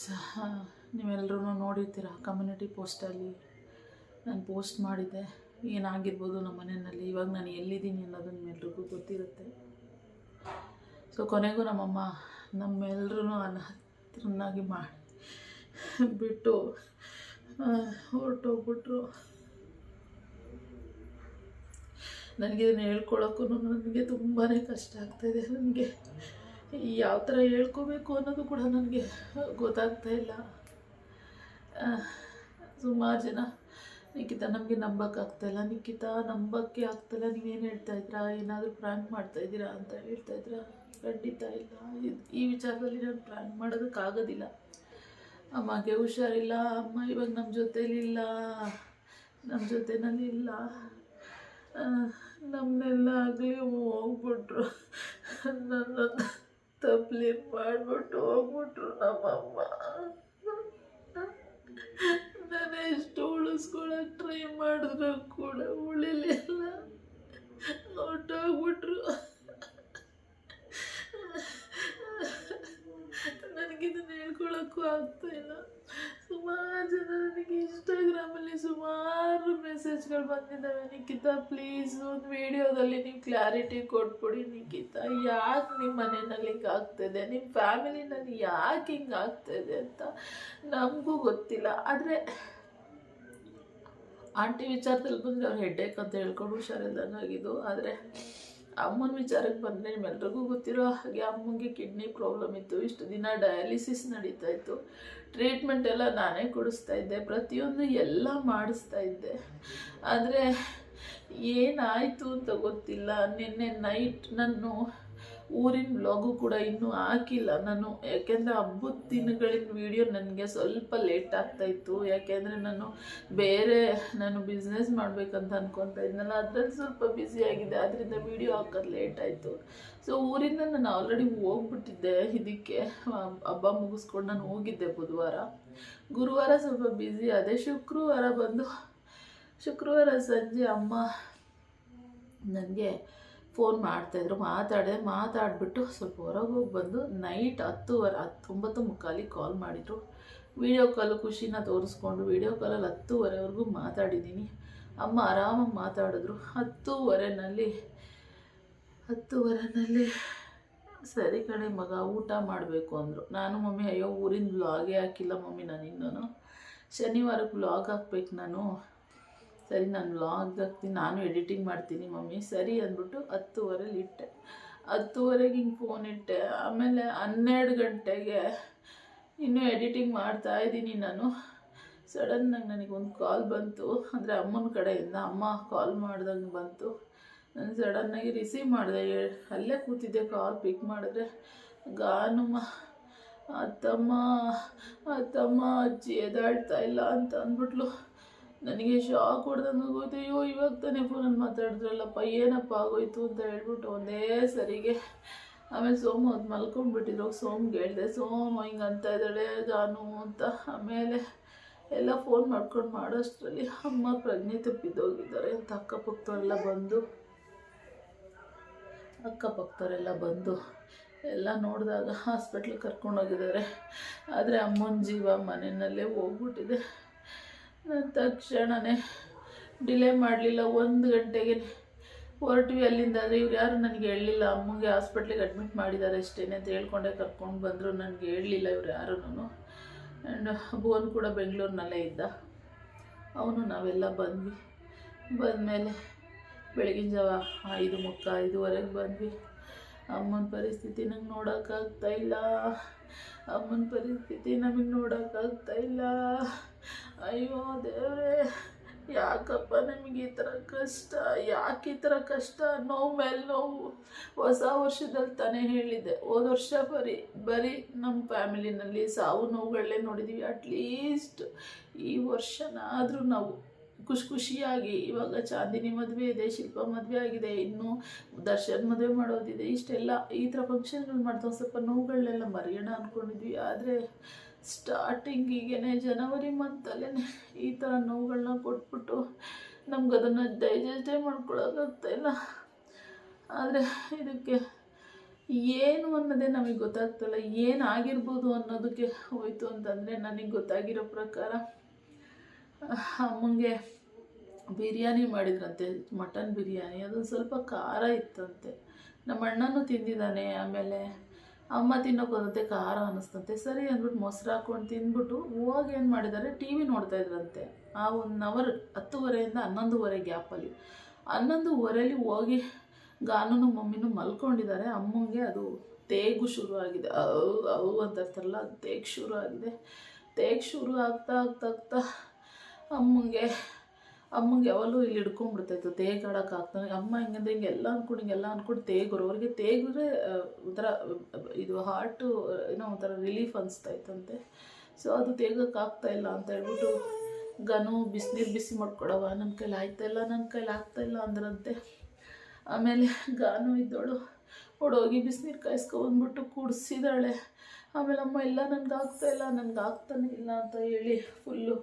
Friends ನೀವೆಲ್ಲರೂ ನೋಡಿರ್ತೀರ community ಪೋಸ್ಟಲ್ಲಿ ನಾನು ಪೋಸ್ಟ್ ಮಾಡಿದ್ದೆ. ಏನಾಗಿರ್ಬೋದು ನಮ್ಮ ಮನೆಯಲ್ಲಿ? ಇವಾಗ ನಾನು ಎಲ್ಲಿದ್ದೀನಿ ಅನ್ನೋದು ನಿಮ್ಮೆಲ್ರಿಗೂ ಗೊತ್ತಿರುತ್ತೆ. ಸೊ ಕೊನೆಗೂ ನಮ್ಮಮ್ಮ ನಮ್ಮೆಲ್ಲರೂ ಅನಾಥರನ್ನಾಗಿ ಮಾಡಿ ಬಿಟ್ಟು ಹೊರಟೋಗ್ಬಿಟ್ರು. ನನಗೆ ಇದನ್ನು ಹೇಳ್ಕೊಳಕ್ಕೂ ನನಗೆ ತುಂಬಾ ಕಷ್ಟ ಆಗ್ತಾಯಿದೆ ನನಗೆ. ಯಾವ ಥರ ಹೇಳ್ಕೋಬೇಕು ಅನ್ನೋದು ಕೂಡ ನನಗೆ ಗೊತ್ತಾಗ್ತಾ ಇಲ್ಲ. ಸುಮಾರು ಜನ ನಿಖಿತ ನಮಗೆ ನಂಬೋಕ್ಕಾಗ್ತಾಯಿಲ್ಲ ನಿಖಿತ ನಂಬಕ್ಕೆ ಆಗ್ತಾಯಿಲ್ಲ ನೀವೇನು ಹೇಳ್ತಾ ಇದ್ದೀರಾ ಏನಾದರೂ ಪ್ರ್ಯಾಂಕ್ ಮಾಡ್ತಾ ಇದ್ದೀರಾ ಅಂತ ಹೇಳ್ತಾ ಇದ್ದೀರಾ ಖಂಡಿತ ಇಲ್ಲ. ಈ ವಿಚಾರದಲ್ಲಿ ನಾನು ಪ್ರ್ಯಾಂಕ್ ಮಾಡೋದಕ್ಕಾಗೋದಿಲ್ಲ ಅಮ್ಮಗೆ ಹುಷಾರಿಲ್ಲ. ಅಮ್ಮ ಇವಾಗ ನಮ್ಮ ಜೊತೇಲಿಲ್ಲ ನಮ್ಮ ಜೊತೆನಲ್ಲಿ ಇಲ್ಲ. ನಮ್ಮನ್ನೆಲ್ಲ ಆಗಲಿ ಹೋಗ್ಬಿಟ್ರು. ನನ್ನ ತಪ್ಪಲಿ ಮಾಡಿಬಿಟ್ಟು ಹೋಗ್ಬಿಟ್ರು ನಮ್ಮಮ್ಮ ನಾನು ಎಷ್ಟು ಉಳಿಸ್ಕೊಳಕ್ಕೆ ಟ್ರೈ ಮಾಡಿದ್ರು ಕೂಡ ಉಳಿಲಿಲ್ಲ ಹೊರ್ಟೋಗ್ಬಿಟ್ರು ನನಗಿದನ್ನು ಹೇಳ್ಕೊಳಕ್ಕೂ ಆಗ್ತಾ ಇಲ್ಲ ಸುಮಾರು ಜನ ನನಗೆ ಇನ್ಸ್ಟಾಗ್ರಾಮಲ್ಲಿ ಸುಮಾರು ಮೆಸೇಜ್ಗಳು ಬಂದಿದ್ದಾವೆ ನಿಖಿತ ಪ್ಲೀಸ್ ಒಂದು ವಿಡಿಯೋದಲ್ಲಿ ನೀವು ಕ್ಲಾರಿಟಿ ಕೊಟ್ಬಿಡಿ ನಿಖಿತ. ಯಾಕೆ ನಿಮ್ಮ ಮನೆಯಲ್ಲಿ ಹಿಂಗೆ ನಿಮ್ಮ ಫ್ಯಾಮಿಲಿನಲ್ಲಿ ಯಾಕೆ ಹಿಂಗೆ ಆಗ್ತಾಯಿದೆ ಅಂತ ನಮಗೂ ಗೊತ್ತಿಲ್ಲ. ಆದರೆ ಆಂಟಿ ವಿಚಾರದಲ್ಲಿ ಬಂದರೆ ಅವ್ರು ಹೆಡ್ಡೇಕ್ ಅಂತ ಹೇಳ್ಕೊಂಡು ಹುಷಾರಿಲ್ಲದಾಗಿದ್ದು ಆದರೆ ಅಮ್ಮನ ವಿಚಾರಕ್ಕೆ ಬಂದರೆ ನಿಮ್ಮೆಲ್ರಿಗೂ ಗೊತ್ತಿರೋ ಹಾಗೆ ಅಮ್ಮನಿಗೆ ಕಿಡ್ನಿ ಪ್ರಾಬ್ಲಮ್ ಇತ್ತು. ಇಷ್ಟು ದಿನ ಡಯಾಲಿಸಿಸ್ ನಡೀತಾ ಇತ್ತು. ಟ್ರೀಟ್ಮೆಂಟ್ ಎಲ್ಲ ನಾನೇ ಕೊಡಿಸ್ತಾ ಇದ್ದೆ. ಪ್ರತಿಯೊಂದು ಎಲ್ಲ ಮಾಡಿಸ್ತಾ ಇದ್ದೆ. ಆದರೆ ಏನಾಯಿತು ಅಂತ ಗೊತ್ತಿಲ್ಲ. ನಿನ್ನೆ ನೈಟ್ ನಾನು ಊರಿನ ಬ್ಲಾಗು ಕೂಡ ಇನ್ನೂ ಹಾಕಿಲ್ಲ ನಾನು. ಯಾಕೆಂದರೆ ಹಬ್ಬದ ದಿನಗಳಿನ ವಿಡಿಯೋ ನನಗೆ ಸ್ವಲ್ಪ ಲೇಟ್ ಆಗ್ತಾಯಿತ್ತು ಯಾಕೆಂದರೆ ನಾನು ಬೇರೆ ನಾನು ಬಿಸ್ನೆಸ್ ಮಾಡಬೇಕಂತ ಅನ್ಕೊತಾ ಇದ್ನಲ್ಲ, ಅದರಲ್ಲಿ ಸ್ವಲ್ಪ ಬ್ಯುಸಿ ಆಗಿದೆ. ಅದರಿಂದ ವಿಡಿಯೋ ಹಾಕೋದು ಲೇಟ್ ಆಯಿತು. ಸೊ ಊರಿಂದ ನಾನು ಆಲ್ರೆಡಿ ಹೋಗ್ಬಿಟ್ಟಿದ್ದೆ. ಇದಕ್ಕೆ ಹಬ್ಬ ಮುಗಿಸ್ಕೊಂಡು ನಾನು ಹೋಗಿದ್ದೆ ಬುಧವಾರ. ಗುರುವಾರ ಸ್ವಲ್ಪ ಬ್ಯುಸಿ ಅದೇ ಶುಕ್ರವಾರ ಬಂದು, ಶುಕ್ರವಾರ ಸಂಜೆ ಅಮ್ಮ ನನಗೆ ಫೋನ್ ಮಾಡ್ತಾಯಿದ್ರು, ಮಾತಾಡಿದೆ, ಮಾತಾಡಿಬಿಟ್ಟು ಸ್ವಲ್ಪ ಹೊರಗೆ ಹೋಗಿ ಬಂದು ನೈಟ್ ಹತ್ತುವರೆ, ಹತ್ತೊಂಬತ್ತು ಮುಕ್ಕಾಲಿಗೆ ಕಾಲ್ ಮಾಡಿದರು. ವೀಡಿಯೋ ಕಾಲು ಖುಷಿನ ತೋರಿಸ್ಕೊಂಡು ವೀಡಿಯೋ ಕಾಲಲ್ಲಿ ಹತ್ತುವರೆವರೆಗೂ ಮಾತಾಡಿದ್ದೀನಿ. ಅಮ್ಮ ಆರಾಮಾಗಿ ಮಾತಾಡಿದ್ರು. ಹತ್ತುವರೆನಲ್ಲಿ ಹತ್ತುವರೆನಲ್ಲಿ, ಸರಿ ಕಡೆ ಮಗ, ಊಟ ಮಾಡಬೇಕು ಅಂದರು. ನಾನು ಮಮ್ಮಿ, ಅಯ್ಯೋ ಊರಿನ ಬ್ಲಾಗೇ ಹಾಕಿಲ್ಲ ಮಮ್ಮಿ, ನಾನು ಇನ್ನೂ ಶನಿವಾರಕ್ಕೆ ಬ್ಲಾಗ್ ಹಾಕ್ಬೇಕು ನಾನು. ಸರಿ, ನಾನು ವ್ಲಾಗ್ ಹಾಕ್ತೀನಿ, ನಾನು ಎಡಿಟಿಂಗ್ ಮಾಡ್ತೀನಿ, ಮಮ್ಮಿ ಸರಿ ಅಂದ್ಬಿಟ್ಟು ಹತ್ತುವರೆಲಿ ಇಟ್ಟೆ. ಹತ್ತುವರೆಗೆ ಹಿಂಗೆ ಫೋನ್ ಇಟ್ಟೆ. ಆಮೇಲೆ ಹನ್ನೆರಡು ಗಂಟೆಗೆ ಇನ್ನೂ ಎಡಿಟಿಂಗ್ ಮಾಡ್ತಾ ಇದ್ದೀನಿ ನಾನು. ಸಡನ್ನಾಗಿ ನನಗೊಂದು ಕಾಲ್ ಬಂತು. ಅಂದರೆ ಅಮ್ಮನ ಕಡೆಯಿಂದ ಅಮ್ಮ ಕಾಲ್ ಮಾಡ್ದಂಗೆ ಬಂತು. ನಾನು ಸಡನ್ನಾಗಿ ರಿಸೀವ್ ಮಾಡಿದೆ. ಅಲ್ಲೇ ಕೂತಿದ್ದೆ ಕಾಲ್ ಪಿಕ್ ಮಾಡಿದ್ರೆ. ಗಾನುಮ್ಮ, ಅತ್ತಮ್ಮ ಅತ್ತಮ್ಮ, ಅಜ್ಜಿ ಎದಾಡ್ತಾ ಇಲ್ಲ ಅಂತ ಅಂದ್ಬಿಟ್ಲು. ನನಗೆ ಶಾಕ್ ಹೊಡೆದಂಗೆ ಆಗೋಯ್ತು ಅಯ್ಯೋ, ಇವಾಗ ತಾನೇ ಫೋನಲ್ಲಿ ಮಾತಾಡಿದ್ರಲ್ಲಪ್ಪ, ಏನಪ್ಪ ಆಗೋಯ್ತು ಅಂತ ಹೇಳ್ಬಿಟ್ಟು ಒಂದೇ ಸರಿಗೆ. ಆಮೇಲೆ ಸೋಮ ಅದು ಮಲ್ಕೊಂಡ್ಬಿಟ್ಟಿದ್ರು. ಸೋಮ್ಗೆ ಹೇಳಿದೆ, ಸೋಮ, ಹಿಂಗೆ ಅಂತ ಇದ್ದಾಳೆ ಜಾನು ಅಂತ. ಆಮೇಲೆ ಎಲ್ಲ ಫೋನ್ ಮಾಡ್ಕೊಂಡು ಮಾಡೋಷ್ಟರಲ್ಲಿ ಅಮ್ಮ ಪ್ರಜ್ಞೆ ತಪ್ಪಿದ್ದೋಗಿದ್ದಾರೆ ಅಂತ ಅಕ್ಕಪಕ್ಕದವರೆಲ್ಲ ಬಂದು. ಅಕ್ಕಪಕ್ಕದವರೆಲ್ಲ ಬಂದು ಎಲ್ಲ ನೋಡಿದಾಗ ಹಾಸ್ಪಿಟ್ಲಿಗೆ ಕರ್ಕೊಂಡೋಗಿದ್ದಾರೆ ಆದರೆ ಅಮ್ಮನ ಜೀವ ಮನೆಯಲ್ಲೇ ಹೋಗ್ಬಿಟ್ಟಿದೆ. ನಾನು ತಕ್ಷಣವೇ ಡಿಲೇ ಮಾಡಲಿಲ್ಲ. ಒಂದು ಗಂಟೆಗೆ ಹೊರಟ್ವಿ ಅಲ್ಲಿಂದ. ಆದರೆ ಇವ್ರು ಯಾರು ನನಗೆ ಹೇಳಲಿಲ್ಲ. ಅಮ್ಮಂಗೆ ಹಾಸ್ಪಿಟ್ಲಿಗೆ ಅಡ್ಮಿಟ್ ಮಾಡಿದ್ದಾರೆ ಅಷ್ಟೇ ಅಂತ ಹೇಳ್ಕೊಂಡೆ. ಕರ್ಕೊಂಡು ಬಂದರು. ನನಗೆ ಹೇಳಲಿಲ್ಲ ಇವ್ರು ಯಾರೂ ಆ್ಯಂಡ್ ಭುವನ್ ಕೂಡ ಬೆಂಗಳೂರಿನಲ್ಲೇ ಇದ್ದ. ಅವನು ನಾವೆಲ್ಲ ಬಂದ್ವಿ. ಬಂದಮೇಲೆ ಬೆಳಗಿನ ಜಾವ ಐದು ಮುಕ್ಕ ಐದುವರೆಗೆ ಬಂದ್ವಿ. ಅಮ್ಮನ ಪರಿಸ್ಥಿತಿ ನಂಗೆ ನೋಡೋಕ್ಕಾಗ್ತಾ ಇಲ್ಲ. ಅಮ್ಮನ ಪರಿಸ್ಥಿತಿ ನಮಗೆ ನೋಡೋಕ್ಕಾಗ್ತಾ ಇಲ್ಲ. ಅಯ್ಯೋ ದೇವರೇ, ಯಾಕಪ್ಪ ನಮಗೆ ಈ ಥರ ಕಷ್ಟ, ಯಾಕೆ ಈ ಥರ ಕಷ್ಟ? ನೋವು ಮೇಲೆ ನೋವು. ಹೊಸ ವರ್ಷದಲ್ಲಿ ತಾನೇ ಹೇಳಿದ್ದೆ, ಹೋದ ವರ್ಷ ಬರೀ ಬರೀ ನಮ್ಮ ಫ್ಯಾಮಿಲಿನಲ್ಲಿ ಸಾವು ನೋವುಗಳನ್ನೇ ನೋಡಿದ್ದೀವಿ ಅಟ್ಲೀಸ್ಟ್ ಈ ವರ್ಷನಾದರೂ ನಾವು ಖುಷಿ ಖುಷಿಯಾಗಿ, ಇವಾಗ ಚಾಂದಿನಿ ಮದುವೆ ಇದೆ, ಶಿಲ್ಪ ಮದುವೆ ಆಗಿದೆ, ಇನ್ನೂ ದರ್ಶನ್ ಮದುವೆ ಮಾಡೋದಿದೆ, ಇಷ್ಟೆಲ್ಲ ಈ ಥರ ಫಂಕ್ಷನ್ಗಳು ಮಾಡ್ತಾ ಸ್ವಲ್ಪ ನೋವುಗಳನ್ನೆಲ್ಲ ಮರೆಯೋಣ ಅಂದ್ಕೊಂಡಿದ್ವಿ ಆದರೆ ಸ್ಟಾರ್ಟಿಂಗಿಗೆ ಜನವರಿ ಮಂತಲ್ಲೇ ಈ ಥರ ನೋವುಗಳನ್ನ ಕೊಟ್ಬಿಟ್ಟು ನಮ್ಗೆ ಅದನ್ನು ಡೈಜೆಸ್ಟೇ ಇಲ್ಲ. ಆದರೆ ಇದಕ್ಕೆ ಏನು ಅನ್ನೋದೇ ನಮಗೆ ಗೊತ್ತಾಗ್ತಲ್ಲ ಏನು ಆಗಿರ್ಬೋದು ಅನ್ನೋದಕ್ಕೆ ಹೋಯ್ತು ಅಂತಂದರೆ ನನಗೆ ಗೊತ್ತಾಗಿರೋ ಪ್ರಕಾರ, ಅಮ್ಮಂಗೆ ಬಿರಿಯಾನಿ ಮಾಡಿದ್ರಂತೆ, ಮಟನ್ ಬಿರಿಯಾನಿ. ಅದೊಂದು ಸ್ವಲ್ಪ ಖಾರ ಇತ್ತಂತೆ. ನಮ್ಮ ಅಣ್ಣನೂ ತಿಂದಿದ್ದಾನೆ, ಆಮೇಲೆ ಅಮ್ಮ ತಿನ್ನೋಕೆ ಬರುತ್ತೆ, ಖಾರ ಅನ್ನಿಸ್ತಂತೆ ಸರಿ ಅಂದ್ಬಿಟ್ಟು ಮೊಸರು ಹಾಕ್ಕೊಂಡು ತಿಂದ್ಬಿಟ್ಟು ಹೋಗಿ ಏನು ಮಾಡಿದ್ದಾರೆ, ಟಿ ವಿ ನೋಡ್ತಾ ಇದ್ರಂತೆ. ಆ ಒನ್ ಅವರ್ ಹತ್ತುವರೆಯಿಂದ ಹನ್ನೊಂದುವರೆ ಗ್ಯಾಪಲ್ಲಿ ಹನ್ನೊಂದುವರೆಯಲ್ಲಿ ಹೋಗಿ ಗಾನೂ ಮಮ್ಮಿನೂ ಮಲ್ಕೊಂಡಿದ್ದಾರೆ. ಅಮ್ಮಂಗೆ ಅದು ತೇಗು ಶುರು ಆಗಿದೆ ಅವು ಅವು ಅಂತ ಇರ್ತಾರಲ್ಲ, ಅದು ತೇಗ್ ಶುರು ಆಗಿದೆ ತೇಗ್ ಶುರು ಆಗ್ತಾ ಆಗ್ತಾ ಆಗ್ತಾ ಅಮ್ಮಂಗೆ ಅಮ್ಮಂಗೆ ಯಾವಾಗಲೂ ಇಲ್ಲಿ ಹಿಡ್ಕೊಂಡ್ಬಿಡ್ತಾಯಿತ್ತು ತೇಗ್ ಆಡೋಕೆ ಆಗ್ತಾನೆ. ಅಮ್ಮ ಹೆಂಗಂದ್ರೆ ಹಿಂಗೆಲ್ಲ ಅಂದ್ಕೊಂಡು ಹಿಂಗೆಲ್ಲ ಅಂದ್ಕೊಂಡು ತೇಗರು. ಅವ್ರಿಗೆ ತೇಗಿದ್ರೆ ಒಂಥರ, ಇದು ಹಾರ್ಟು ಏನೋ ಒಂಥರ ರಿಲೀಫ್ ಅನಿಸ್ತಾಯಿತ್ತಂತೆ. ಸೊ ಅದು ತೇಗಕ್ಕೆ ಆಗ್ತಾ ಇಲ್ಲ ಅಂತ ಹೇಳ್ಬಿಟ್ಟು ಗನು ಬಿಸಿನೀರು ಬಿಸಿ ಮಾಡ್ಕೊಡವ ನನ್ನ ಕೈಲಿ ಆಯ್ತಾ ಇಲ್ಲ ನನ್ನ ಕೈಲಿ ಆಗ್ತಾ ಇಲ್ಲ ಅಂದ್ರಂತೆ. ಆಮೇಲೆ ಗಾನು ಇದ್ದೋಳು ಓಡೋಗಿ ಬಿಸಿನೀರು ಕಾಯಿಸ್ಕೊಂಡ್ಬಿಟ್ಟು ಕುಡಿಸಿದಾಳೆ. ಆಮೇಲೆ ಅಮ್ಮ, ಇಲ್ಲ, ನನಗೆ ಆಗ್ತಾ ಇಲ್ಲ, ನನಗೆ ಆಗ್ತಾನೆ ಇಲ್ಲ ಅಂತ ಹೇಳಿ ಫುಲ್ಲು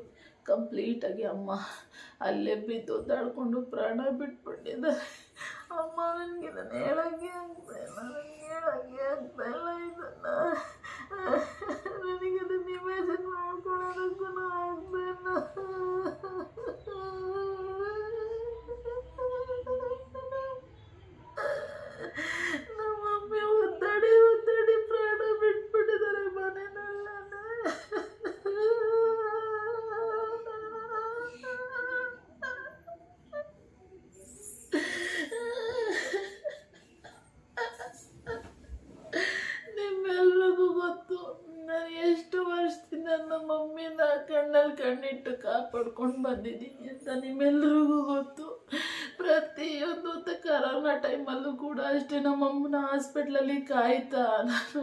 ಕಂಪ್ಲೀಟಾಗಿ ಅಮ್ಮ ಅಲ್ಲೇ ಬಿದ್ದು ಒದ್ದಾಡ್ಕೊಂಡು ಪ್ರಾಣ ಬಿಟ್ಬಿಟ್ಟಿದ್ದಾರೆ ಅಮ್ಮ ನನಗೆ ಇದನ್ನು ಹೇಳೋಕ್ಕೆ ಆಗ್ತಾ ಇಲ್ಲ, ನನಗೆ ಹೇಳೋಕ್ಕೆ ಆಗ್ತಾ ಇಲ್ಲ ಇದನ್ನು. ನನಗೆ ಅದನ್ನು ಇಮ್ಯಾಜಿನ್ ಮಾಡ್ಕೊಳ್ಳೋದಕ್ಕೂ ಆಗ್ತಾ ಇಲ್ಲ ನಮ್ಮ ಮಮ್ಮಿ ಒದ್ದಾಡಿ ಒದ್ದಾಡಿ ಪ್ರಾಣ ಬಿಟ್ಬಿಟ್ಟಿದ್ದಾರೆ ನಿಮ್ಮೆಲ್ರಿಗೂ ಗೊತ್ತು ನಾನು ಎಷ್ಟು ವರ್ಷದಿಂದ ನಮ್ಮ ಮಮ್ಮಿನ ಕಣ್ಣಲ್ಲಿ ಕಣ್ಣಿಟ್ಟು ಕಾಪಾಡ್ಕೊಂಡು ಬಂದಿದ್ದೀನಿ. ಅಂತ ನಿಮ್ಮೆಲ್ರಿಗೂ ಗೊತ್ತು. ಪ್ರತಿಯೊಂದು ಕರೋನಾ ಟೈಮಲ್ಲೂ ಕೂಡ ಅಷ್ಟೇ ನಮ್ಮಮ್ಮನ ಹಾಸ್ಪಿಟ್ಲಲ್ಲಿ ಕಾಯ್ತಾ ನಾನು.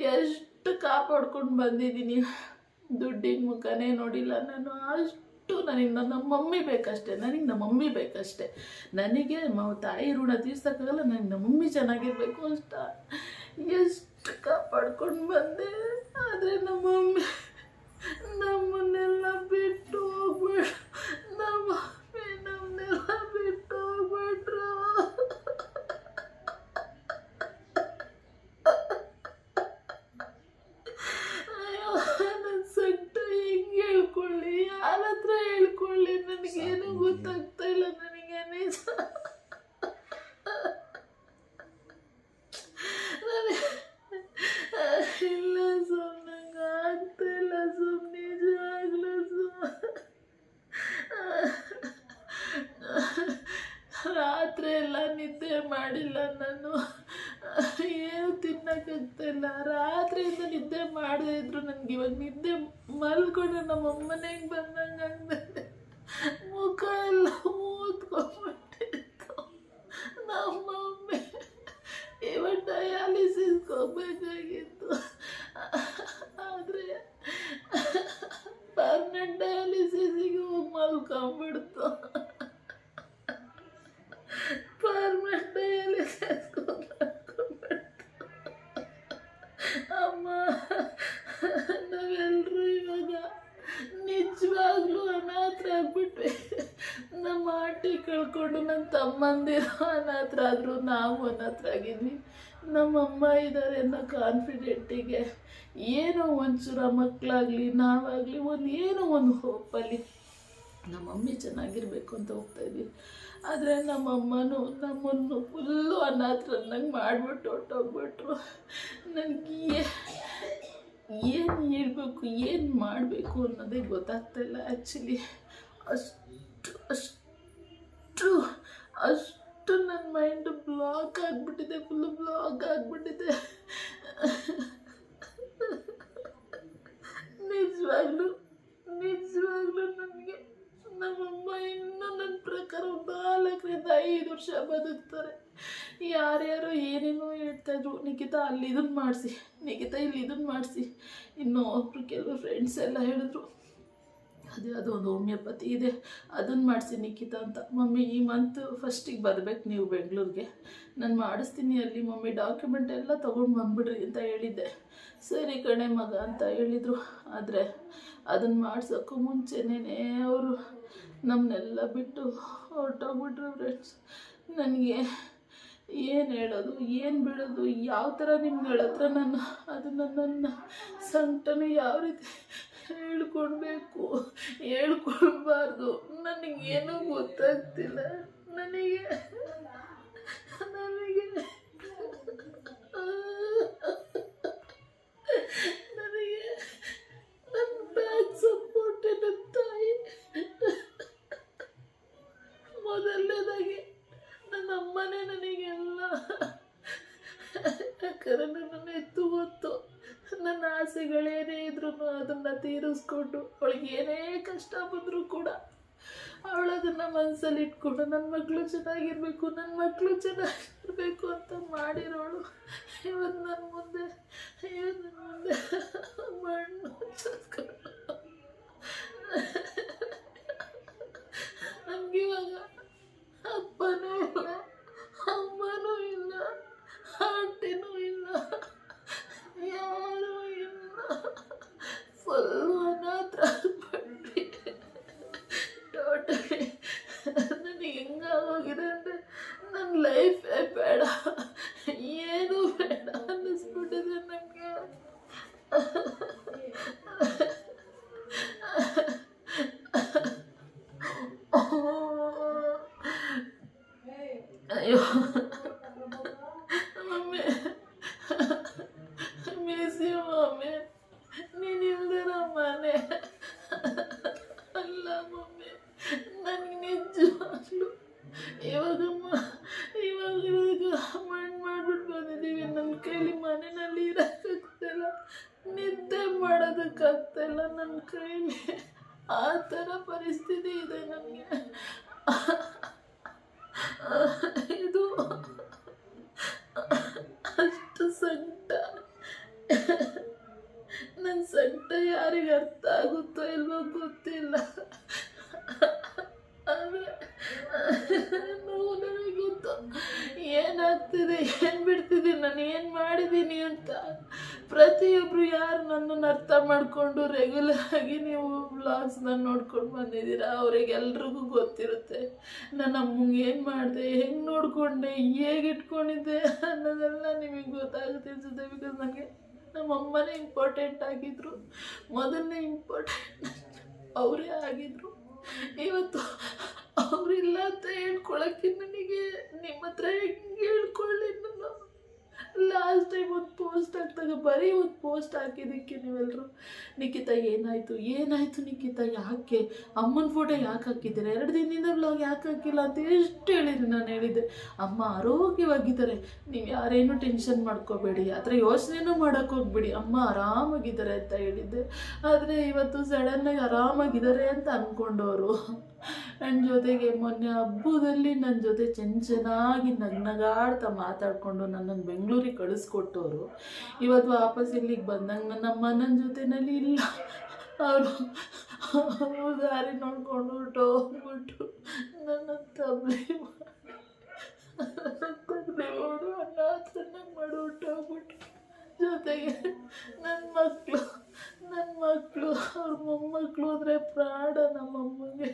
ಎಷ್ಟು ಕಾಪಾಡ್ಕೊಂಡು ಬಂದಿದ್ದೀನಿ. ದುಡ್ಡಿನ ಮುಖನೇ ನೋಡಿಲ್ಲ ನಾನು. ಅಷ್ಟು ನನಗೆ ನನ್ನ ಮಮ್ಮಿ ಬೇಕಷ್ಟೇ. ನನಗೆ ನಮ್ಮ ಮಮ್ಮಿ ಬೇಕಷ್ಟೇ. ನನಗೆ ತಾಯಿ ಋಣ ತೀರ್ಸೋಕ್ಕಾಗಲ್ಲ. ನನಗೆ ನಮ್ಮ ಮಮ್ಮಿ ಚೆನ್ನಾಗಿರ್ಬೇಕು ಅಷ್ಟ ಎಷ್ಟು ಕಾಪಾಡ್ಕೊಂಡು ಬಂದೆ. ಆದರೆ ನಮ್ಮ ಮಮ್ಮಿ ನಮ್ಮನ್ನೆಲ್ಲ ಬಿಟ್ಟು ಹೋಗ್ಬಿಟ್ಟು ನಮ್ಮ ನಮ್ಮನ್ನೆಲ್ಲ ಬಿಟ್ಟು ಅಯ್ಯೋ ನನ್ನ ಹೆಂಗೆ ಹೇಳ್ಕೊಳ್ಳಿ ಯಾರ ಹತ್ರ ಹೇಳ್ಕೊಳ್ಳಿ ನನಗೇನು ಗೊತ್ತಾಗ್ತಾ ಇಲ್ಲ ನನಗೆ ನಿಜ ನನಗೆ- ಇಲ್ಲ ಸುಮ್ ನಂಗೆ ಆಗ್ತಾ ಇಲ್ಲ ಸುಮ್ ನಿಜವಾಗ್ಲೂ ಸುಮ್ ರಾತ್ರಿ ಎಲ್ಲ ನಿದ್ದೆ ಮಾಡಿಲ್ಲ ನಾನು ಏನು ತಿನ್ನಕ್ಕಾಗ್ತಾ ಇಲ್ಲ ರಾತ್ರಿಯಿಂದ ನಿದ್ದೆ ಮಾಡದೇ ಇದ್ರು ನನಗೆ ಇವಾಗ ನಿದ್ದೆ ಮಲ್ಕೊಂಡು ನಮ್ಮ ಅಮ್ಮನೇ ಬಂದಂಗೆ ಮುಖ ಎಲ್ಲ ಊದ್ಕೊಂಡ್ಬಿಟ್ಟಿತ್ತು ನಮ್ಮ ಮಮ್ಮಿ ಇವಾಗ ಡಯಾಲಿಸಿಸ್ಗೆ ಹೋಗ್ಬೇಕಾಗಿತ್ತು ಆದರೆ ಪರ್ಮನೆಂಟ್ ಡಯಾಲಿಸಿಸಿಗೆ ಹೋಗಿ ಮಲ್ಕೊಂಡ್ಬಿಡ್ತು ಪರ್ಮನೆಂಟ್ ಡಯಾಲಿಸಿಸ್ಗೆ ಹೋಗಿ ಮಲ್ಕೊಂಡ್ಬಿಡ್ತು ಅಮ್ಮ ನಾವೆಲ್ಲರೂ ಇವಾಗ ನಿಜವಾಗ್ಲೂ ಅನಾಥ ಆಗ್ಬಿಟ್ವಿ ನಮ್ಮ ಆಂಟಿ ಕಳ್ಕೊಂಡು ನನ್ನ ತಮ್ಮಂದಿರು ಹತ್ರ ಆದರೂ ನಾವು ಅನಾಥ ಆಗಿದ್ವಿ. ನಮ್ಮಮ್ಮ ಇದ್ದಾರೆ ಅನ್ನೋ ಕಾನ್ಫಿಡೆಂಟಿಗೆ ಏನೋ ಒಂಚೂರ ಮಕ್ಕಳಾಗಲಿ ನಾವಾಗಲಿ ಒಂದು ಏನೋ ಒಂದು ಹೋಪಲ್ಲಿ ನಮ್ಮ ಮಮ್ಮಿ ಚೆನ್ನಾಗಿರ್ಬೇಕು ಅಂತ ಹೋಗ್ತಾ ಇದ್ವಿ. ಆದರೆ ನಮ್ಮಮ್ಮನೂ ನಮ್ಮನ್ನು ಫುಲ್ಲು ಅನಾಥರನ್ನಂಗೆ ಮಾಡಿಬಿಟ್ಟು ಹೊಟ್ಟೋಗ್ಬಿಟ್ರು ನನಗೆ ಏನು ಹೇಳ್ಬೇಕು, ಏನು ಮಾಡಬೇಕು ಅನ್ನೋದೇ ಗೊತ್ತಾಗ್ತಾ ಇಲ್ಲ ಆ್ಯಕ್ಚುಲಿ ಅಷ್ಟು ಅಷ್ಟು ಅಷ್ಟು ನನ್ನ ಮೈಂಡ್ ಬ್ಲಾಕ್ ಆಗಿಬಿಟ್ಟಿದೆ ಫುಲ್ ಬ್ಲಾಕ್ ಆಗಿಬಿಟ್ಟಿದೆ. ನಿಜವಾಗ್ಲೂ ನಿಜವಾಗ್ಲೂ ನನಗೆ ನಮ್ಮಮ್ಮ ಇನ್ನೂ ನನ್ನ ಪ್ರಕಾರ ನಾಲ್ಕರಿಂದ ಐದು ವರ್ಷ ಬದುಕ್ತಾರೆ. ಯಾರ್ಯಾರು ಏನೇನೋ ಹೇಳ್ತಾಯಿದ್ರು ನಿಖಿತಾ ಅಲ್ಲಿ ಇದನ್ನು ಮಾಡಿಸಿ, ನಿಖಿತಾ ಇಲ್ಲಿ ಇದನ್ನು ಮಾಡಿಸಿ. ಇನ್ನೂ ಒಬ್ರು ಕೆಲವು ಫ್ರೆಂಡ್ಸ್ ಎಲ್ಲ ಹೇಳಿದ್ರು ಅದೇ, ಅದು ಒಂದು ಹೋಮಿಯೋಪತಿ ಇದೆ. ಅದನ್ನು ಮಾಡಿಸಿ ನಿಖಿತಾ ಅಂತ. ಮಮ್ಮಿ, ಈ ಮಂತ್ ಫಸ್ಟಿಗೆ ಬರಬೇಕು ನೀವು ಬೆಂಗಳೂರಿಗೆ. ನಾನು ಮಾಡಿಸ್ತೀನಿ ಅಲ್ಲಿ. ಮಮ್ಮಿ ಡಾಕ್ಯುಮೆಂಟ್ ಎಲ್ಲ ತೊಗೊಂಡು ಬಂದುಬಿಡ್ರಿ ಅಂತ ಹೇಳಿದ್ದೆ. ಸರಿ ಕಣೆ ಮಗ ಅಂತ ಹೇಳಿದರು. ಆದರೆ ಅದನ್ನು ಮಾಡಿಸೋಕ್ಕೂ ಮುಂಚೆನೇ ಅವರು ನಮ್ಮನ್ನೆಲ್ಲ ಬಿಟ್ಟು ಹೊರಟೋಗ್ಬಿಟ್ರು ಫ್ರೆಂಡ್ಸ್ ನನಗೆ ಏನು ಹೇಳೋದು, ಏನು ಬಿಡೋದು ಯಾವ ಥರ ನಿಮ್ಗೆ ಹೇಳತ್ರ ನಾನು? ಅದನ್ನು ನನ್ನ ಸಂಕಟನ ಯಾವ ರೀತಿ ಹೇಳ್ಕೊಡ್ಬೇಕು. ಹೇಳ್ಕೊಡ್ಬಾರ್ದು. ನನಗೇನು ಗೊತ್ತಾಗ್ತಿಲ್ಲ. ನನಗೆ ನನಗೆ ನನಗೆ ನನ್ನ ಬ್ಯಾಕ್ ಸಪೋರ್ಟ್ ನನ್ನ ತಾಯಿ. ಮೊದಲನೇದಾಗಿ ನನ್ನ ಅಮ್ಮನೇ ನನಗೆಲ್ಲ ಯಾಕಂದ್ರೆ ನನ್ನ ಎತ್ತು ಗೊತ್ತು ನನ್ನ ಆಸೆಗಳೇನೇ ಇದ್ರೂ ಅದನ್ನು ತೀರಿಸ್ಕೊಂಡು ಅವಳಿಗೆ ಏನೇ ಕಷ್ಟ ಬಂದರೂ ಕೂಡ ಅವಳು ಅದನ್ನು ಮನಸ್ಸಲ್ಲಿ ಇಟ್ಕೊಂಡು ನನ್ನ ಮಕ್ಕಳು ಚೆನ್ನಾಗಿರಬೇಕು ನನ್ನ ಮಕ್ಕಳು ಚೆನ್ನಾಗಿರಬೇಕು ಅಂತ ಮಾಡಿರೋಳು. ಇವತ್ತು ನನ್ನ ಮುಂದೆ ಇವತ್ತು ನನ್ನ ಮುಂದೆ ಮಣ್ಣು ಚಸ್ಕೊಂಡು ನನಗಿವಾಗ ಅಪ್ಪನೂ ಇಲ್ಲ, ಅಮ್ಮನೂ ಇಲ್ಲ, ಆಂಟಿನೂ ಇಲ್ಲ, ಯಾರೂ ಇಲ್ಲ. ಫುಲ್ಲು ಅನಾಥ ಪಟ್ಟಿ ಟೋಟಲಿ ನನಗೆ ಹೆಂಗಾಗೋಗಿದೆ ಅಂದರೆ ನನ್ನ ಲೈಫೇ ಬೇಡ ಏನೂ ಬೇಡ ಅನ್ನಿಸ್ಬಿಟ್ಟಿದೆ ನನಗೆ ಅಯ್ಯೋ ಮಮ್ಮಿ ಮಿಸ್ ಯು ಮಮ್ಮಿ ನೀನು ಇಲ್ದಿರೋ ಮನೆ ಅಲ್ಲ ಮಮ್ಮಿ ನನಗೆ ನಿಜವಾಗ್ಲು ಇವಾಗಮ್ಮ ಇವಾಗ ಇವಾಗ ಮಣ್ಣು ಮಾಡ್ಬಿಟ್ಟು ಬಂದಿದ್ದೀವಿ ನನ್ನ ಕೈಲಿ ಮನೆಯಲ್ಲಿ ಇರೋಕ್ಕಾಗ್ತಿಲ್ಲ ನಿದ್ದೆ ಮಾಡೋದಕ್ಕಾಗ್ತಾಯಿಲ್ಲ ನನ್ನ ಕೈಲಿ ಆ ಥರ ಪರಿಸ್ಥಿತಿ ಇದೆ ನನಗೆ. ಇದು ಅಷ್ಟು ಸಂಕಟ ನನ್ನ ಸಂಕಟ ಯಾರಿಗೆ ಅರ್ಥ ಆಗುತ್ತೋ ಇಲ್ವೋ ಗೊತ್ತಿಲ್ಲ. ಆದರೆ ನೋವು ಗೊತ್ತು ಏನಾಗ್ತಿದೆ, ಏನು ಬಿಡ್ತಿದೆ, ನಾನು ಏನು ಮಾಡಿದ್ದೀನಿ ಅಂತ. ಪ್ರತಿಯೊಬ್ಬರು ಯಾರು ನನ್ನನ್ನು ಅರ್ಥ ಮಾಡಿಕೊಂಡು ರೆಗ್ಯುಲರ್ ಆಗಿ ನೀವು ವ್ಲಾಗ್ಸ್ನ ನೋಡ್ಕೊಂಡು ಬಂದಿದ್ದೀರಾ? ಅವರಿಗೆಲ್ರಿಗೂ ಗೊತ್ತಿರುತ್ತೆ. ನನ್ನ ಅಮ್ಮಂಗೆ ಏನು ಮಾಡಿದೆ, ಹೆಂಗೆ ನೋಡಿಕೊಂಡೆ, ಹೇಗೆ ಇಟ್ಕೊಂಡಿದ್ದೆ ಅನ್ನೋದೆಲ್ಲ ನಿಮಗೆ ಗೊತ್ತಾಗುತ್ತೆ ಬಿಕಾಸ್ ನನಗೆ ನಮ್ಮ ಅಮ್ಮನೇ ಇಂಪಾರ್ಟೆಂಟ್ ಆಗಿದ್ರು. ಮೊದಲನೇ ಇಂಪಾರ್ಟೆಂಟ್ ಅವರೇ ಆಗಿದ್ರು. ಇವತ್ತು ಅವರಿಲ್ಲ ಅಂತ ಹೇಳ್ಕೊಳಕ್ಕೆ ನನಗೆ ನಿಮ್ಮ ಹತ್ರ ಹೆಂಗೆ ಹೇಳ್ಕೊಳ್ಳಿ ನಾನು ಲಾಸ್ಟ್ ಟೈಮ್ ಒಂದು ಪೋಸ್ಟ್ ಹಾಕಿದಾಗ, ಬರೀ ಒಂದು ಪೋಸ್ಟ್ ಹಾಕಿದ್ದಕ್ಕೆ ನೀವೆಲ್ಲರೂ ನಿಖಿತ, ಏನಾಯಿತು? ಏನಾಯಿತು ನಿಖಿತ? ಯಾಕೆ? ಅಮ್ಮನ ಫೋಟೋ ಯಾಕೆ ಹಾಕಿದ್ದೀರ? ಎರಡು ದಿನದಿಂದ ಬ್ಲಾಗ್ ಯಾಕೆ ಹಾಕಿಲ್ಲ? ಅಂತ ಎಷ್ಟು ಹೇಳಿದ್ರಿ ನಾನು ಹೇಳಿದ್ದೆ. ಅಮ್ಮ ಆರೋಗ್ಯವಾಗಿದ್ದಾರೆ. ನೀವು ಯಾರೇನು ಟೆನ್ಷನ್ ಮಾಡ್ಕೋಬೇಡಿ. ಆ ಥರ ಯೋಚನೆನೂ ಹೋಗ್ಬೇಡಿ. ಅಮ್ಮ ಆರಾಮಾಗಿದ್ದಾರೆ, ಅಂತ ಹೇಳಿದ್ದೆ. ಆದರೆ ಇವತ್ತು ಸಡನ್ನಾಗಿ ಆರಾಮಾಗಿದ್ದಾರೆ ಅಂತ ಅಂದ್ಕೊಂಡವರು ನನ್ನ ಜೊತೆಗೆ ಮೊನ್ನೆ ಹಬ್ಬದಲ್ಲಿ ನನ್ನ ಜೊತೆ ಚೆನ್ನ ಚೆನ್ನಾಗಿ ನಗ್ನಗಾಡ್ತಾ ಮಾತಾಡಿಕೊಂಡು ನನ್ನನ್ನು ಬೆಂಗಳೂರಿಗೆ ಕಳಿಸ್ಕೊಟ್ಟವರು. ಇವತ್ತು ವಾಪಸ್ ಇಲ್ಲಿಗೆ ಬಂದಂಗೆ ನನ್ನ ಅಮ್ಮನ ಜೊತೆನಲ್ಲಿ ಇಲ್ಲ. ಅವರು ದಾರಿ ನೋಡ್ಕೊಂಡು ಹೊರ್ಟೋಗ್ಬಿಟ್ಟು ನನ್ನ ತಬ್ಲಿ ಮಾಡಿ ಹೊರ್ಟೋಗ್ಬಿಟ್ಟು ಜೊತೆಗೆ ನನ್ನ ಮಕ್ಕಳು ನನ್ನ ಮಕ್ಕಳು ಅವ್ರ ಮೊಮ್ಮಕ್ಕಳು ಅಂದರೆ ಪ್ರಾಣ ನಮ್ಮಮ್ಮಗೆ.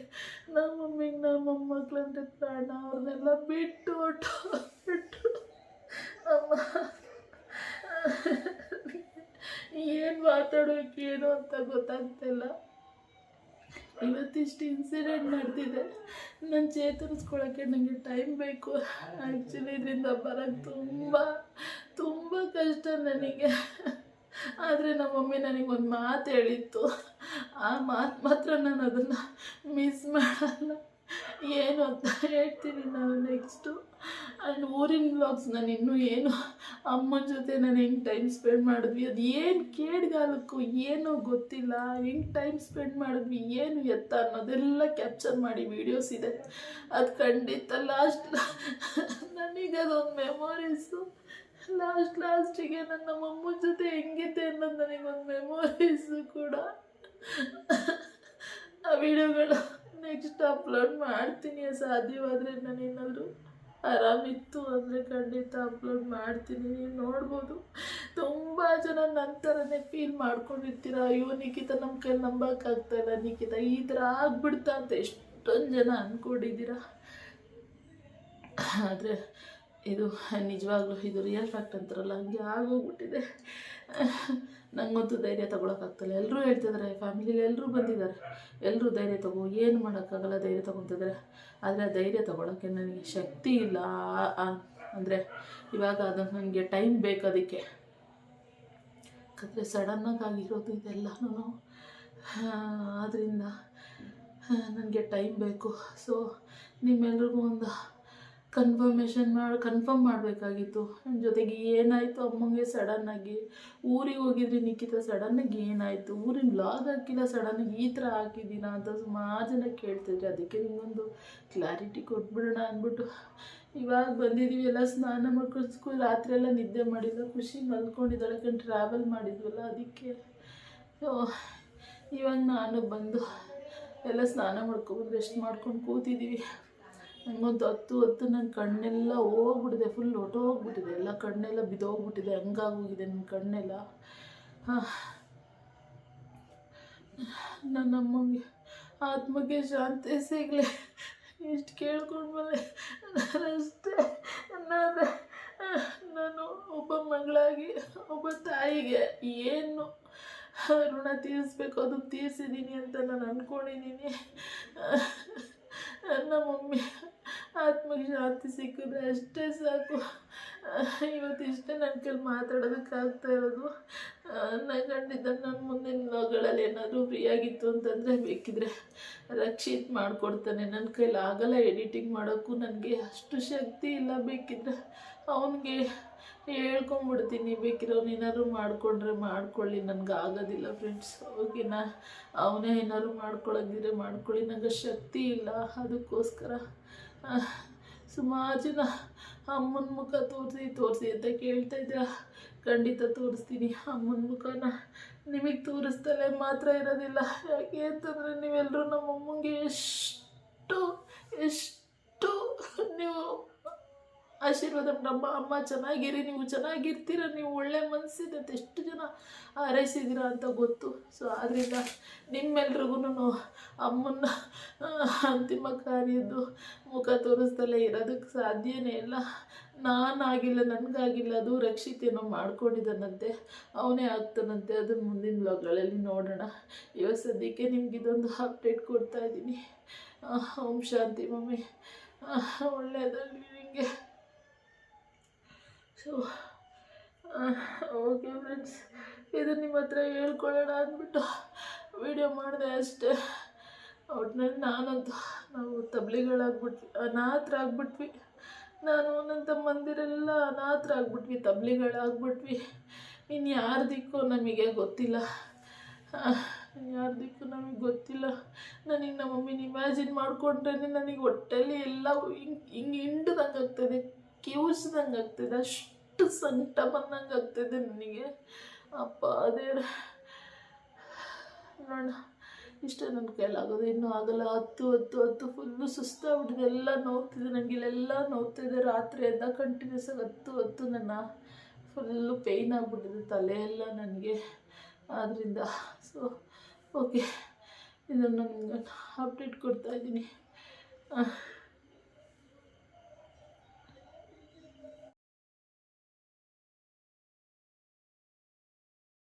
ನಮ್ಮ ಮಮ್ಮಿಗೆ ನಮ್ಮ ಮೊಮ್ಮಕ್ಕಳು ಅಂದರೆ ಪ್ರಾಣ. ಅವ್ರನ್ನೆಲ್ಲ ಬಿಟ್ಟು ಹೊಟ್ಟು ಅಮ್ಮ, ಏನು ಮಾತಾಡೋಕೆ ಏನು ಅಂತ ಗೊತ್ತಾಗ್ತಿಲ್ಲ. ಇವತ್ತಿಷ್ಟು ಇನ್ಸಿಡೆಂಟ್ ನಡೆದಿದೆ. ನಾನು ಚೇತರಿಸ್ಕೊಳ್ಳೋಕ್ಕೆ ನನಗೆ ಟೈಮ್ ಬೇಕು. ಆ್ಯಕ್ಚುಲಿ ಇದರಿಂದ ಬರೋಕ್ಕೆ ತುಂಬ ತುಂಬ ಕಷ್ಟ ನನಗೆ. ಆದರೆ ನಮ್ಮ ಮಮ್ಮಿ ಒಂದು ಮಾತು ಹೇಳಿತ್ತು. ಆ ಮಾತು ಮಾತ್ರ ನಾನು ಅದನ್ನು ಮಿಸ್ ಮಾಡಲ್ಲ. ಏನು ಅಂತ ಹೇಳ್ತೀನಿ ನಾನು ನೆಕ್ಸ್ಟು ಆ್ಯಂಡ್ ಊರಿನ ಬ್ಲಾಗ್ಸ್ ನಾನು ಇನ್ನೂ ಏನು ಅಮ್ಮನ ಜೊತೆ ನಾನು ಹೆಂಗೆ ಟೈಮ್ ಸ್ಪೆಂಡ್ ಮಾಡಿದ್ವಿ, ಅದು ಏನು ಕೇಡ್ಗಾಲಕ್ಕೂ ಏನೋ ಗೊತ್ತಿಲ್ಲ. ಹೆಂಗೆ ಟೈಮ್ ಸ್ಪೆಂಡ್ ಮಾಡಿದ್ವಿ, ಏನು ಎತ್ತ ಅನ್ನೋದೆಲ್ಲ ಕ್ಯಾಪ್ಚರ್ ಮಾಡಿ ವೀಡಿಯೋಸ್ ಇದೆ. ಅದು ಖಂಡಿತ ಲಾಸ್ಟ್ ನನಗೆ ಅದೊಂದು ಮೆಮೊರೀಸು ಲಾಸ್ಟ್ ಲಾಸ್ಟಿಗೆ ನನ್ನ ಮಮ್ಮನ ಜೊತೆ ಹೆಂಗಿದ್ದೆ ಅನ್ನೋದು ನನಗೊಂದು ಮೆಮೊರೀಸು ಕೂಡ. ಆ ವಿಡಿಯೋಗಳು ನೆಕ್ಸ್ಟ್ ಅಪ್ಲೋಡ್ ಮಾಡ್ತೀನಿ. ಸಾಧ್ಯವಾದರೆ ನಾನೇನಾದರೂ ಆರಾಮಿತ್ತು ಅಂದರೆ ಖಂಡಿತ ಅಪ್ಲೋಡ್ ಮಾಡ್ತೀನಿ. ನೀವು ನೋಡ್ಬೋದು. ತುಂಬ ಜನ ನನ್ನ ಥರನೇ ಫೀಲ್ ಮಾಡ್ಕೊಂಡಿರ್ತೀರ. ಅಯ್ಯೋ, ನಿಖಿತ ನಮ್ಮ ಕೈಲಿ ನಂಬೋಕ್ಕಾಗ್ತಾಯಿಲ್ಲ ನಿಖಿತ ಈ ಥರ ಆಗ್ಬಿಡ್ತಾ ಅಂತ ಎಷ್ಟೊಂದು ಜನ ಅಂದ್ಕೊಂಡಿದ್ದೀರ ಆದರೆ ಇದು ನಿಜವಾಗ್ಲೂ ಇದು ರಿಯಲ್ ಫ್ಯಾಕ್ಟ್ ಅಂತಾರಲ್ಲ, ಹಂಗೆ ಆಗೋಗ್ಬಿಟ್ಟಿದೆ. ನನಗಂತೂ ಧೈರ್ಯ ತೊಗೊಳಕ್ಕಾಗ್ತಿಲ್ಲ. ಎಲ್ಲರೂ ಹೇಳ್ತಿದ್ದಾರೆ ಫ್ಯಾಮಿಲಿಲಿ ಎಲ್ಲರೂ ಬಂದಿದ್ದಾರೆ ಎಲ್ಲರೂ ಧೈರ್ಯ ತಗೋ, ಏನು ಮಾಡೋಕ್ಕಾಗಲ್ಲ ಧೈರ್ಯ ತೊಗೊತಿದ್ದಾರೆ ಆದರೆ ಆ ಧೈರ್ಯ ತೊಗೊಳಕ್ಕೆ ನನಗೆ ಶಕ್ತಿ ಇಲ್ಲ. ಅಂದರೆ ಇವಾಗ ಅದು ನನಗೆ ಟೈಮ್ ಬೇಕು ಅದಕ್ಕೆ. ಯಾಕಂದರೆ ಸಡನ್ನಾಗಿ ಆಗಿರೋದು ಇದೆಲ್ಲನೂ ಆದ್ದರಿಂದ ನನಗೆ ಟೈಮ್ ಬೇಕು. ಸೊ ನಿಮ್ಮೆಲ್ರಿಗೂ ಒಂದು ಕನ್ಫರ್ಮೇಷನ್ ಮಾಡಿ ಕನ್ಫರ್ಮ್ ಮಾಡಬೇಕಾಗಿತ್ತು. ನನ್ನ ಜೊತೆಗೆ ಏನಾಯಿತು ಅಮ್ಮಂಗೆ ಸಡನ್ನಾಗಿ ಊರಿಗೆ ಹೋಗಿದ್ರಿ ನಿಖಿತ ಸಡನ್ನಾಗಿ ಏನಾಯಿತು? ಊರಿನ ಬ್ಲಾಗ್ ಹಾಕಿಲ್ಲ ಸಡನ್ನಾಗಿ ಈ ಥರ ಹಾಕಿದ್ದೀನ ಅಂತ ಸುಮಾರು ಜನ ಕೇಳ್ತಿದ್ರಿ. ಅದಕ್ಕೆ ನಿಮಗೊಂದು ಕ್ಲಾರಿಟಿ ಕೊಟ್ಬಿಡೋಣ ಅಂದ್ಬಿಟ್ಟು ಇವಾಗ ಬಂದಿದ್ದೀವಿ ಎಲ್ಲ ಸ್ನಾನ ಮಾಡ್ಕೊಂಡು ರಾತ್ರಿ ಎಲ್ಲ ನಿದ್ದೆ ಮಾಡಿಲ್ಲ. ಖುಷಿ ಮಲ್ಕೊಂಡಿದ್ದಾಳೆ ಯಾಕಂದ್ರೆ ಟ್ರಾವೆಲ್ ಮಾಡಿದ್ವಲ್ಲ ಅದಕ್ಕೆ. ಇವಾಗ ನಾನು ಬಂದು ಎಲ್ಲ ಸ್ನಾನ ಮಾಡ್ಕೊಂಡು ರೆಸ್ಟ್ ಮಾಡ್ಕೊಂಡು ಕೂತಿದ್ದೀವಿ ನನಗೊಂದು ಹತ್ತು ಹತ್ತು ನನ್ನ ಕಣ್ಣೆಲ್ಲ ಹೋಗ್ಬಿಟ್ಟಿದೆ ಫುಲ್ ಹೊಟ್ಟೋಗ್ಬಿಟ್ಟಿದೆ ಎಲ್ಲ ಕಣ್ಣೆಲ್ಲ ಬಿದ್ದೋಗ್ಬಿಟ್ಟಿದೆ, ಹಂಗಾಗೋಗಿದೆ ನನ್ನ ಕಣ್ಣೆಲ್ಲ. ನನ್ನ ಅಮ್ಮಂಗೆ ಆತ್ಮಕ್ಕೆ ಶಾಂತಿ ಸಿಗಲಿ. ಇಷ್ಟು ಕೇಳ್ಕೊಂಡ್ಮೇಲೆ ಅಷ್ಟೇ ನಾನು ನಾನು ಒಬ್ಬ ಮಗಳಾಗಿ, ಒಬ್ಬ ತಾಯಿಗೆ ಏನು ಋಣ ತೀರಿಸ್ಬೇಕು ಅದು ತೀರಿಸಿದ್ದೀನಿ ಅಂತ ನಾನು ಅಂದ್ಕೊಂಡಿದ್ದೀನಿ ನಮ್ಮ ಮಮ್ಮಿ ಆತ್ಮಗೆ ಶಾಂತಿ ಸಿಕ್ಕಿದ್ರೆ ಅಷ್ಟೇ ಸಾಕು. ಇವತ್ತಿಷ್ಟೇ ನನ್ನ ಕೈಲಿ ಮಾತಾಡೋದಕ್ಕಾಗ್ತಾ ಇರೋದು. ನಾನು ಕಂಡಿದ್ದ ನನ್ನ ಮುಂದಿನ ಮಗಳಲ್ಲಿ ಏನಾದರೂ ಫ್ರೀ ಆಗಿತ್ತು ಅಂತಂದರೆ ಬೇಕಿದ್ರೆ ರಕ್ಷಿತ್ ಮಾಡಿಕೊಡ್ತಾನೆ. ನನ್ನ ಕೈಲಿ ಆಗಲ್ಲ ಎಡಿಟಿಂಗ್ ಮಾಡೋಕ್ಕೂ ನನಗೆ ಅಷ್ಟು ಶಕ್ತಿ ಇಲ್ಲ ಬೇಕಿದ್ರೆ ಅವನಿಗೆ ಹೇಳ್ಕೊಂಬಿಡ್ತೀನಿ. ಬೇಕಿರೋ ಏನಾದರೂ ಮಾಡಿಕೊಂಡ್ರೆ ಮಾಡ್ಕೊಳ್ಳಿ. ನನಗೆ ಆಗೋದಿಲ್ಲ ಫ್ರೆಂಡ್ಸ್ ಓಕೆನಾ ಅವನೇ ಏನಾದ್ರು ಮಾಡ್ಕೊಳ್ಳೋದಿದ್ರೆ ಮಾಡ್ಕೊಳ್ಳಿ. ನನಗೆ ಶಕ್ತಿ ಇಲ್ಲ. ಅದಕ್ಕೋಸ್ಕರ ಸುಮಾರು ಜನ ಅಮ್ಮನ ಮುಖ ತೋರಿಸಿ ತೋರಿಸಿ ಅಂತ ಕೇಳ್ತಾ ಇದ್ದೀರ ಖಂಡಿತ ತೋರಿಸ್ತೀನಿ. ಅಮ್ಮನ ಮುಖನ ನಿಮಗೆ ತೋರಿಸ್ತಲೇ ಮಾತ್ರ ಇರೋದಿಲ್ಲ. ಯಾಕೆ ಅಂತಂದರೆ ನೀವೆಲ್ಲರೂ ನಮ್ಮ ಅಮ್ಮಂಗೆ ಎಷ್ಟು ಎಷ್ಟು ನೀವು ಆಶೀರ್ವಾದ ನಮ್ಮ ಅಮ್ಮ ಚೆನ್ನಾಗಿರಿ, ನೀವು ಚೆನ್ನಾಗಿರ್ತೀರ, ನೀವು ಒಳ್ಳೆ ಮನಸ್ಸಿದೆ ಅಂತ ಎಷ್ಟು ಜನ ಹಾರೈಸಿದ್ದೀರ ಅಂತ ಗೊತ್ತು. ಸೊ ಆದ್ದರಿಂದ ನಿಮ್ಮೆಲ್ರಿಗೂ ಅಮ್ಮನ್ನ ಅಂತಿಮ ಕಾರ್ಯದ್ದು ಮುಖ ತೋರಿಸ್ದಲ್ಲೇ ಇರೋದಕ್ಕೆ ಸಾಧ್ಯನೇ ಇಲ್ಲ. ನಾನಾಗಿಲ್ಲ, ನನಗಾಗಿಲ್ಲ, ಅದು ರಕ್ಷಿತೇನೋ ಮಾಡ್ಕೊಂಡಿದ್ದಾನಂತೆ, ಅವನೇ ಆಗ್ತಾನಂತೆ. ಅದನ್ನು ಮುಂದಿನ ಬ್ಲಾಗ್ಗಳಲ್ಲಿ ನೋಡೋಣ. ಇವತ್ತು ಸದ್ಯಕ್ಕೆ ನಿಮ್ಗೆ ಇದೊಂದು ಅಪ್ಡೇಟ್ ಕೊಡ್ತಾ ಇದ್ದೀನಿ. ಓಂ ಶಾಂತಿ ಮಮ್ಮಿ. ಒಳ್ಳೆಯದಾಗಲಿ ನಿಮಗೆ. ಸೊ ಓಕೆ ಫ್ರೆಂಡ್ಸ್ ಇದು ನಿಮ್ಮ ಹತ್ರ ಹೇಳ್ಕೊಳ್ಳೋಣ ಅಂದ್ಬಿಟ್ಟು ವಿಡಿಯೋ ಮಾಡಿದೆ ಅಷ್ಟೇ. ಒಟ್ಟಿನಲ್ಲಿ ನಾನಂತೂ, ನಾವು ತಬ್ಲಿಗಳಾಗ್ಬಿಟ್ವಿ ಅನಾಥರಾಗ್ಬಿಟ್ವಿ ನಾನು ನನ್ನ ತಮ್ಮಂದಿರೆಲ್ಲ ಅನಾಥರಾಗ್ಬಿಟ್ವಿ ತಬ್ಲಿಗಳಾಗ್ಬಿಟ್ವಿ. ಇನ್ನು ಯಾರ ದಿಕ್ಕು ನಮಗೆ ಗೊತ್ತಿಲ್ಲ. ಯಾರ ದಿಕ್ಕು ನಮಗೆ ಗೊತ್ತಿಲ್ಲ. ನನಗೆ ನಮ್ಮ ಮಮ್ಮಿನ ಇಮ್ಯಾಜಿನ್ ಮಾಡಿಕೊಂಡ್ರೆ ನನಗೆ ಹೊಟ್ಟೆಲಿ ಎಲ್ಲ ಹಿಂಗೆ ಹಿಂಗೆ ಹಿಂಡ್ದಂಗೆ ಆಗ್ತದೆ ಕಿವುಚ್ದಂಗೆ ಆಗ್ತದೆ ಅಷ್ಟು. ಸಂಕಟ ಬಂದಂಗೆ ಆಗ್ತಿದೆ ನನಗೆ. ಅಪ್ಪ, ಅದೇ ನೋಡ, ಇಷ್ಟೇ ನನ್ನ ಕೈಲಾಗೋದು. ಇನ್ನೂ ಆಗಲ್ಲ. ಹತ್ತು ಹತ್ತು ಹತ್ತು ಫುಲ್ಲು ಸುಸ್ತಾಗ್ಬಿಟ್ಟಿದೆ ಎಲ್ಲ ನೋವ್ತಿದೆ ನನಗೆ ಇಲ್ಲೆಲ್ಲ ನೋವ್ತಿದೆ ರಾತ್ರಿ ಎಲ್ಲ ಕಂಟಿನ್ಯೂಸ್ ಆಗಿ ಹತ್ತು ಹತ್ತು ನನ್ನ ಫುಲ್ಲು ಪೇಯ್ನ್ ಆಗಿಬಿಟ್ಟಿದೆ ತಲೆ ಎಲ್ಲ ನನಗೆ. ಆದ್ದರಿಂದ ಸೊ ಓಕೆ ಇದನ್ನು ನಾನು ಅಪ್ಡೇಟ್ ಕೊಡ್ತಾಯಿದ್ದೀನಿ